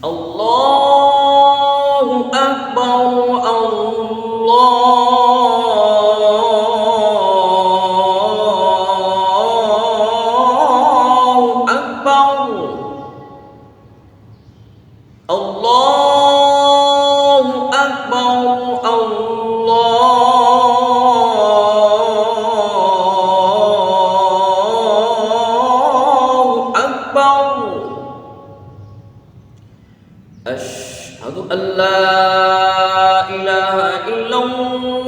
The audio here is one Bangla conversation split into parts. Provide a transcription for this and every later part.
Allah não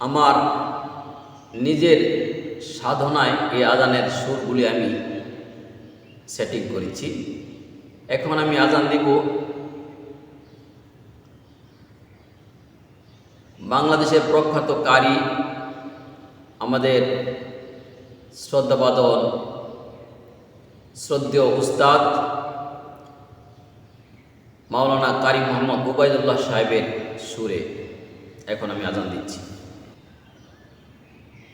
আমার নিজের সাধনায় এই আজানের সুরগুলি আমি সেটিং করেছি। এখন আমি আজান দিব বাংলাদেশের প্রখ্যাত কারি আমাদের শ্রদ্ধাবাদন, শ্রদ্ধেয় উস্তাদ মাওলানা কারি মোহাম্মদ উবায়দুল্লাহ সাহেবের সুরে এখন আমি আজান দিচ্ছি।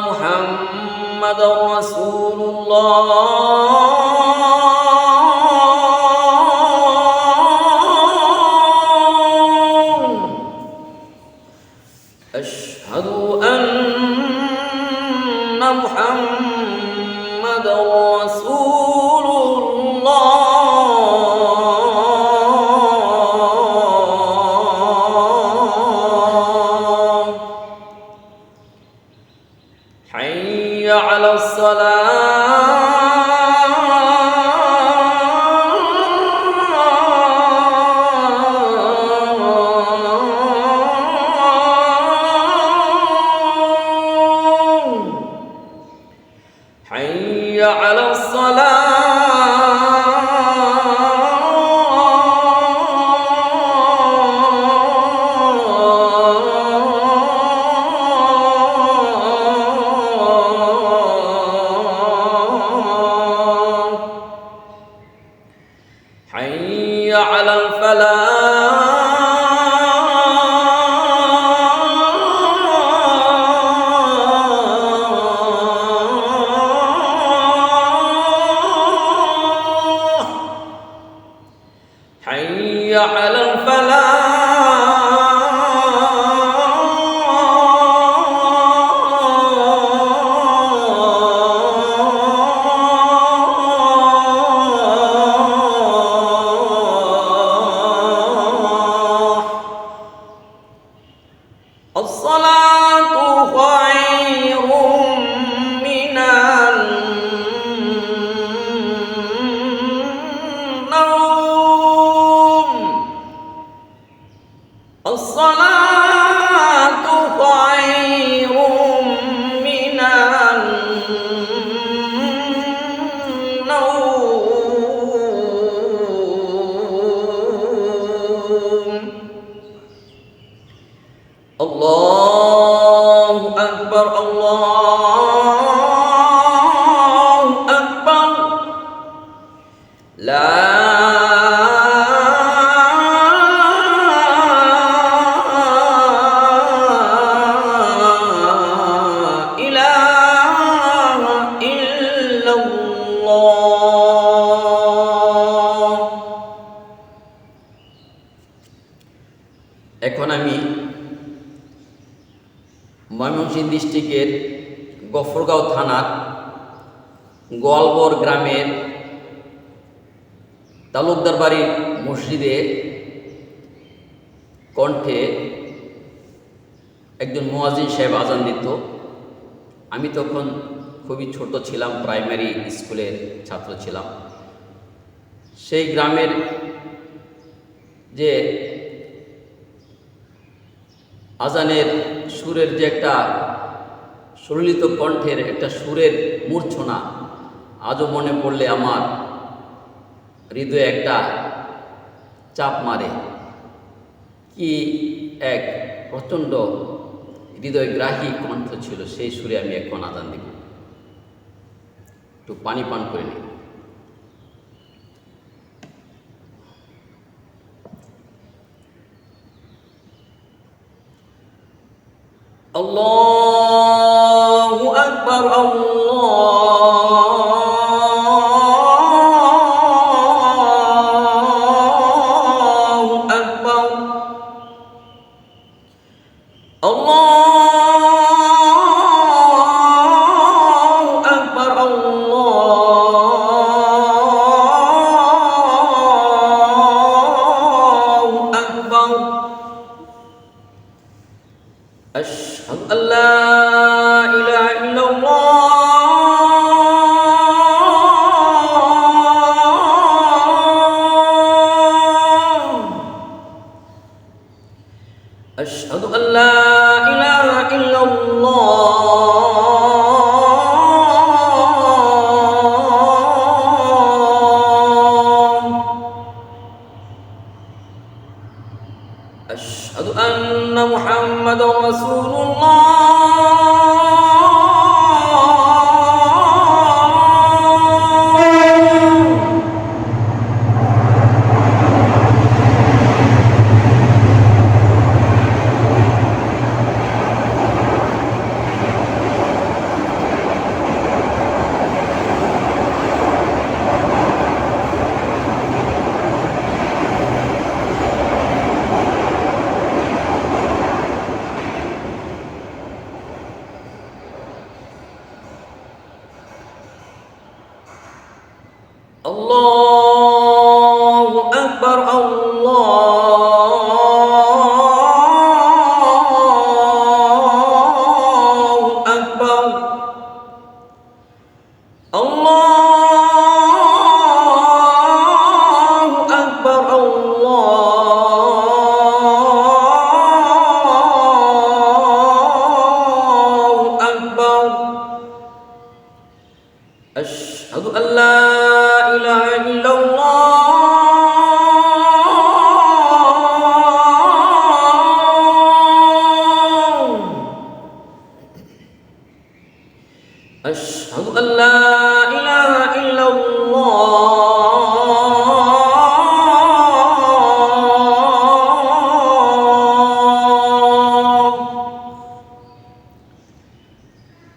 محمد رسول الله على الصلاة সলা ময়মনসিংহ ডিস্ট্রিক্টের গফরগাঁও থানার গোয়ালবর গ্রামের তালুকদার বাড়ির মসজিদে কণ্ঠে একজন মোয়াজিন সাহেব আজান দিত। আমি তখন খুবই ছোট ছিলাম, প্রাইমারি স্কুলের ছাত্র ছিলাম। সেই গ্রামের যে আজানের সুরের যে একটা সুললিত কণ্ঠের একটা সুরের মূর্ছনা, আজও মনে পড়লে আমার হৃদয়ে একটা চাপ মারে। কি এক প্রচণ্ড হৃদয়গ্রাহী কণ্ঠ ছিল, সেই সুরে আমি এখন আজান দিব। একটু পানি পান করে নিই Allah أشهد أن لا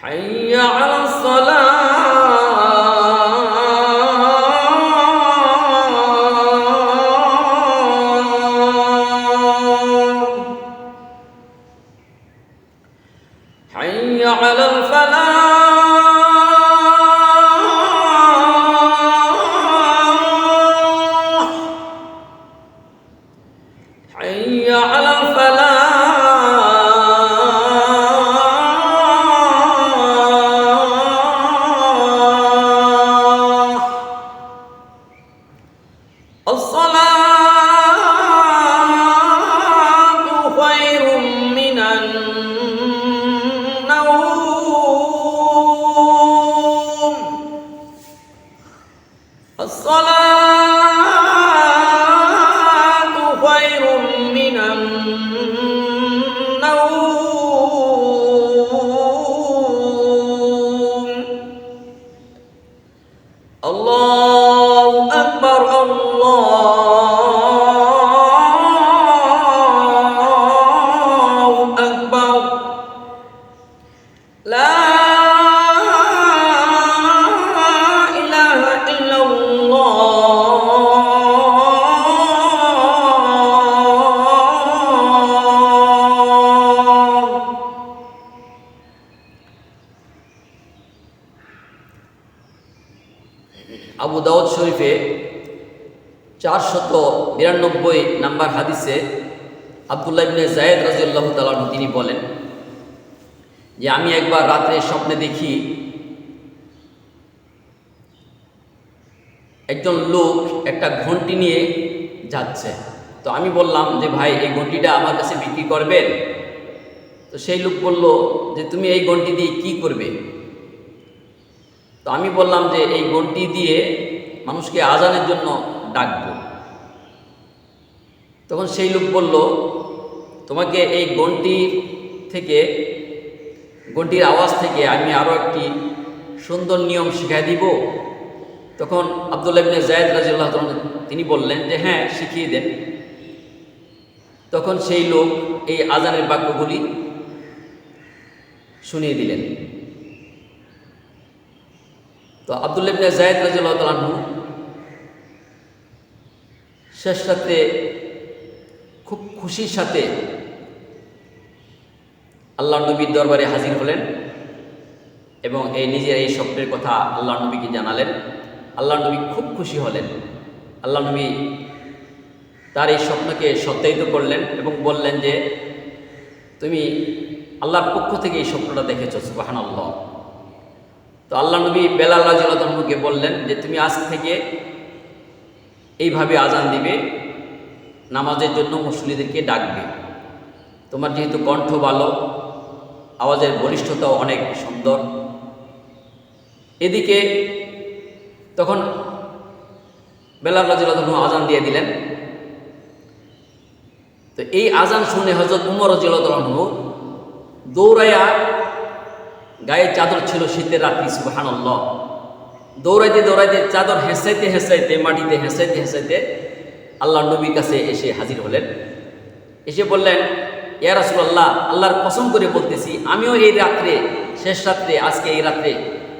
还 নাম্বার হাদিসে আবদুল্লাহ ইবনে জায়েদ রাজিউল্লাহ তালাহ তিনি বলেন যে আমি একবার রাত্রে স্বপ্নে দেখি একজন লোক একটা ঘন্টি নিয়ে যাচ্ছে। তো আমি বললাম যে, ভাই, এই ঘন্টিটা আমার কাছে বিক্রি করবেন? তো সেই লোক বলল যে, তুমি এই ঘন্টি দিয়ে কি করবে? তো আমি বললাম যে, এই ঘন্টি দিয়ে মানুষকে আজানের জন্য ডাকব। তখন সেই লোক বলল, তোমাকে এই ঘন্টি থেকে ঘন্টির আওয়াজ থেকে আমি আরও একটি সুন্দর নিয়ম শিখাই দিব? তখন আবদুল্লাহ ইবনে জায়দ রাজিউল্লাহ তিনি বললেন যে হ্যাঁ শিখিয়ে দেন। তখন সেই লোক এই আজানের বাক্যগুলি শুনিয়ে দিলেন। তো আবদুল্লাহ ইবনে জায়দ রাজিউল্লাহ তালাহু শেষ রাতে খুশির সাথে আল্লাহ নবীর দরবারে হাজির হলেন এবং এই নিজের এই স্বপ্নের কথা আল্লাহ নবীকে জানালেন। আল্লাহ নবী খুব খুশি হলেন। আল্লাহ নবী তার এই স্বপ্নকে সত্যায়িত করলেন এবং বললেন যে, তুমি আল্লাহর পক্ষ থেকে এই স্বপ্নটা দেখেছ সুবাহান আল্লাহ তো আল্লাহ নবী বেলাল রাজিউল্লাহকে বললেন যে, তুমি আজ থেকে এইভাবে আজান দিবে নামাজের জন্য মুসলিদেরকে ডাকবে। তোমার যেহেতু কণ্ঠ ভালো, আওয়াজের বলিষ্ঠতা অনেক সুন্দর। এদিকে তখন বেলাল রাজিউল্লাহ আজান দিয়ে দিলেন। তো এই আজান শুনে হজরত উমর জিলদু দৌড়াইয়া গায়ে চাদর ছিল শীতের রাত্রি, সুবাহানল্লাহ। দৌড়াইতে দৌড়াইতে চাদর হেসাইতে হেসাইতে মাটিতে হেসাইতে হেঁসাইতে আল্লাহ নবীর কাছে এসে হাজির হলেন। এসে বললেন, ইয়া রাসূলুল্লাহ, আল্লাহর কসম করে বলতেছি, আমিও এই রাত্রে, শেষ রাত্রে, আজকে এই রাত্রে,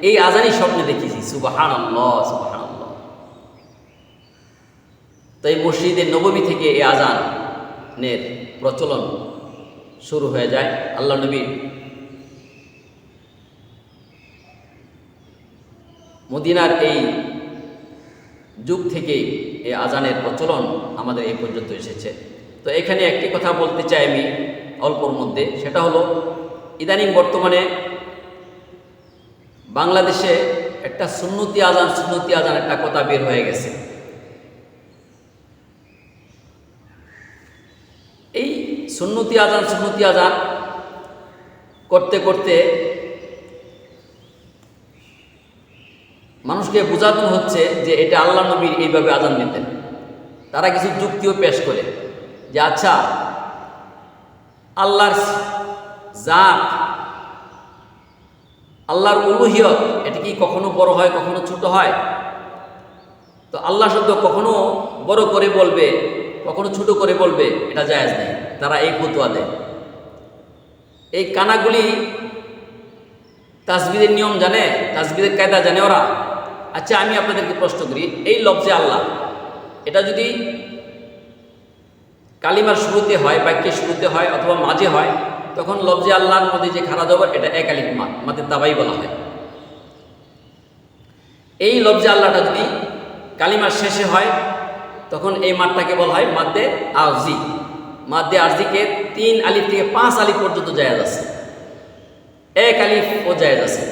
এই আজানই স্বপ্নে দেখেছি। সুবাহান আল্লাহ সুবাহান আল্লাহ তাই মসজিদের নবমী থেকে এই আজানের প্রচলন শুরু হয়ে যায় আল্লাহ নবী মদিনার এই যুগ থেকে এই আজানের প্রচলন আমাদের এই পর্যন্ত এসেছে। তো এখানে একটি কথা বলতে চাই আমি অল্পর মধ্যে, সেটা হলো, ইদানিং বর্তমানে বাংলাদেশে একটা সুন্নতি আজান সুন্নতি আজান একটা কথা বের হয়ে গেছে। এই সুন্নতি আজান সুন্নতি আজান করতে করতে মানুষকে বোঝানো হচ্ছে যে এটা আল্লাহ নবীর এইভাবে আজান দিতেন। তারা কিছু যুক্তিও পেশ করে যে আচ্ছা আল্লাহর জাত, আল্লাহর উলুহিয়ত, এটা কি কখনো বড় হয়, কখনো ছোট হয়? তো আল্লাহ শব্দ কখনো বড় করে বলবে, কখনো ছোট করে বলবে, এটা জায়েজ নেই। তারা এই ফতুয়া দেয়। এই কানাগুলি তাসবিদের নিয়ম জানে, তাসবিদের কায়দা জানে ওরা। আচ্ছা আমি আপনাদেরকে প্রশ্ন করি, এই লফজে আল্লাহ, এটা যদি কালিমার শুরুতে হয়, বাক্যের শুরুতে হয় অথবা মাঝে হয়, তখন লফজে আল্লাহর মধ্যে যে খারা জবর এটা এক আলিফ মাত দাবাই বলা হয়। এই লফজে আল্লাহটা যদি কালিমার শেষে হয়, তখন এই মাঠটাকে বলা হয় মাদ্দে আরজি। মাদ্দে আরজিকে তিন আলিফ থেকে পাঁচ আলিফ পর্যন্ত জায়াজ আছে। এক আলিফ ও জায়েজ আছে,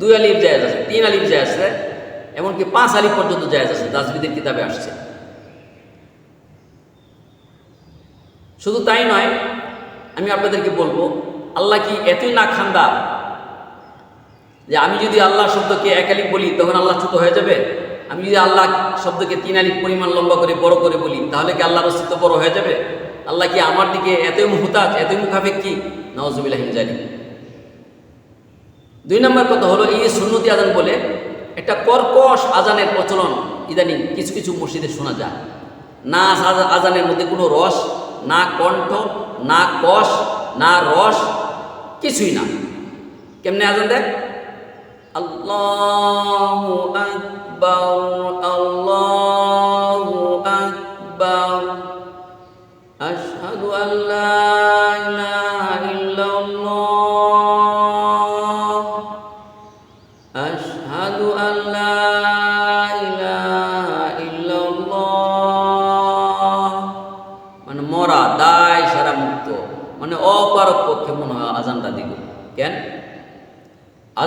দুই আলিফ জায়েজ আছে, তিন আলিফ জায়েজ আছে এমনকি পাঁচ আলিফ পর্যন্ত জায়েজ আছে দাসবিদের কিতাবে আসছে। শুধু তাই নয়, আমি আপনাদেরকে বলব, আল্লাহ কি এতই না খান্দা যে আমি যদি আল্লাহ শব্দকে এক আলিফ বলি, তখন আল্লাহ ছোট হয়ে যাবে? আমি যদি আল্লাহ শব্দকে তিন আলিফ পরিমাণ লম্বা করে বড় করে বলি, তাহলে কি আল্লাহর অস্তিত্ব বড় হয়ে যাবে? আল্লাহ কি আমার দিকে এতই মুহতাজ, এতই মুখাফেক্ষি নওয়াজুবিল্লাহিম জানি দুই নম্বর কথা হলো, এই সুন্নতি আদান বলে একটা কর্কশ আজানের প্রচলন। ইদানিং কিছু কিছু মসজিদে শোনা যায়। না আজানের মধ্যে কোনো রস, না কণ্ঠ, না কষ, না রস, কিছুই না। কেমনে আজান দেখ আল্লাহ আল্লাহ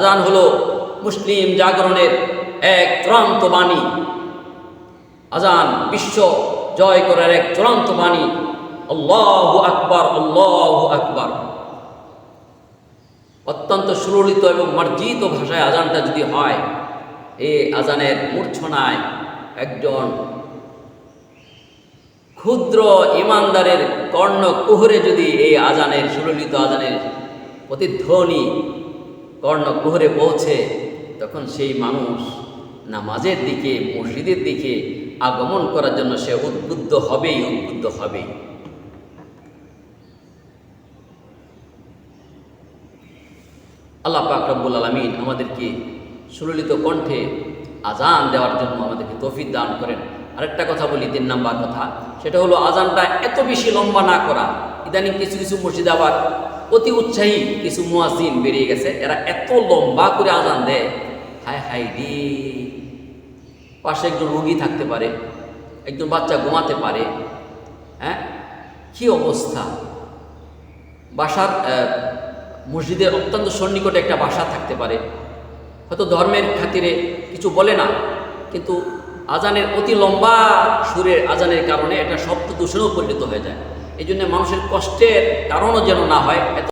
আজান হলো মুসলিম জাগরণের এক চূড়ান্ত বাণী। আজান বিশ্ব জয় করার এক চূড়ান্ত বাণী। আল্লাহ আকবার, আল্লাহ আকবর। অত্যন্ত সুললিত এবং মার্জিত ভাষায় আজানটা যদি হয় এই আজানের মূর্ছনায় একজন ক্ষুদ্র ইমানদারের কর্ণ কুহরে যদি এই আজানের, সুললিত আজানের প্রতিধ্বনি কর্ণ কুহরে পৌঁছে তখন সেই মানুষ নামাজের দিকে, মসজিদের দিকে আগমন করার জন্য সে উদ্বুদ্ধ হবেই উদ্বুদ্ধ হবেই। আল্লাহ পাক আলমিন আমাদেরকে সুললিত কণ্ঠে আজান দেওয়ার জন্য আমাদেরকে তৌফিক দান করেন। আরেকটা কথা বলি, তিন নাম্বার কথা, সেটা হলো আজানটা এত বেশি লম্বা না করা। ইদানিং কিছু কিছু মসজিদে আবার অতি উৎসাহী কিছু মুয়াজিন বেরিয়ে গেছে। এরা এত লম্বা করে আজান দেয়। হায় হায় রে। পাশে একজন রুগী থাকতে পারে, একজন বাচ্চা ঘুমাতে পারে। হ্যাঁ? কি অবস্থা? বাসার মসজিদের অত্যন্ত সন্নিকটে একটা বাসা থাকতে পারে। হয়তো ধর্মের খাতিরে কিছু বলে না, কিন্তু আজানের অতি লম্বা সুরের আজানের কারণে এটা শব্দ দূষণেও পরিণত হয়ে যায়। এই জন্য মানুষের কষ্টের কারণও যেন না হয়